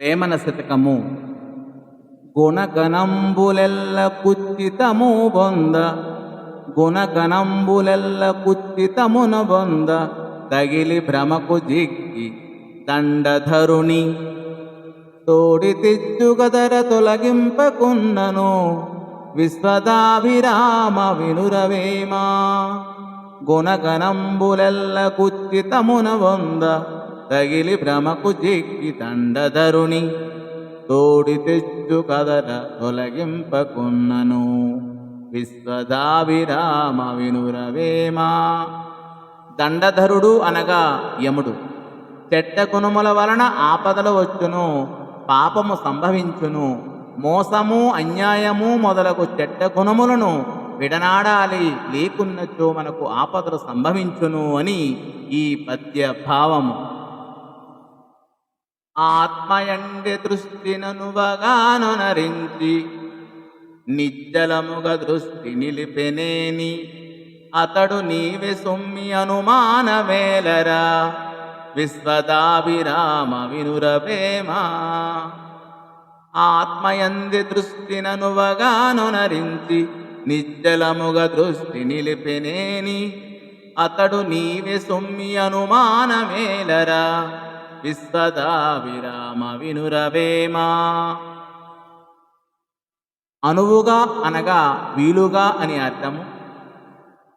ప్రేమన శతకము. గుణగణంబులెల్ల కుచ్చితము బొంద. గుణగణంబులెల్ల కుచ్చితమున బొంద. తగిలి భ్రమకు జిక్కి దండధరుణి తోడి తిచ్చుగదర తొలగింపకున్నను విశ్వదాభిరామ వినురవేమా. గుణగణంబులెల్ల కుచ్చితమున బొంద. తగిలి భ్రమకు జిక్కి దండధరుని. తోడి తెచ్చు కదర తొలగింపకున్నను. విశ్వదాభిరామ వినురవేమా. దండధరుడు అనగా యముడు. చెట్ట కునుముల వలన ఆపదలు వచ్చును పాపము సంభవించును. మోసము అన్యాయము మొదలగు చెట్ట గుణములను విడనాడాలి లేకున్నచో మనకు ఆపదలు సంభవించును అని ఈ పద్య భావము ఆత్మయండి దృష్టిననువగానొనరించి నిజ్జలముగ దృష్టి నిలిపెనేని అతడు నీవే సొమ్మి అనుమానమేలరా విశ్వదాభిరామ వినురవేమా ఆత్మయంది దృష్టిననువగానొనరించి నిజ్జలముగ దృష్టి నిలిపెనేని అతడు నీవే సొమ్మి అనుమానమేలరా విశ్వదాభిరామ వినురవేమా అనువుగా అనగా వీలుగా అని అర్థము.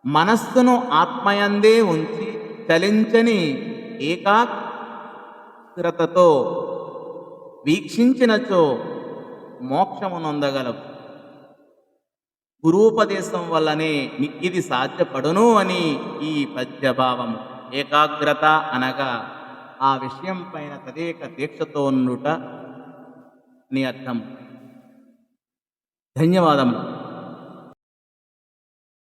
మనస్సును ఆత్మయందే ఉంచి చలించని ఏకాగ్రతతో వీక్షించినచో మోక్షము నొందగలవు. గురూపదేశం వల్లనే ఇది సాధ్యపడును అని ఈ పద్యభావము. ఏకాగ్రత అనగా ఆ విషయం పైన తదేక దీక్షతో ఉండుట నీ అర్థం ధన్యవాదములు.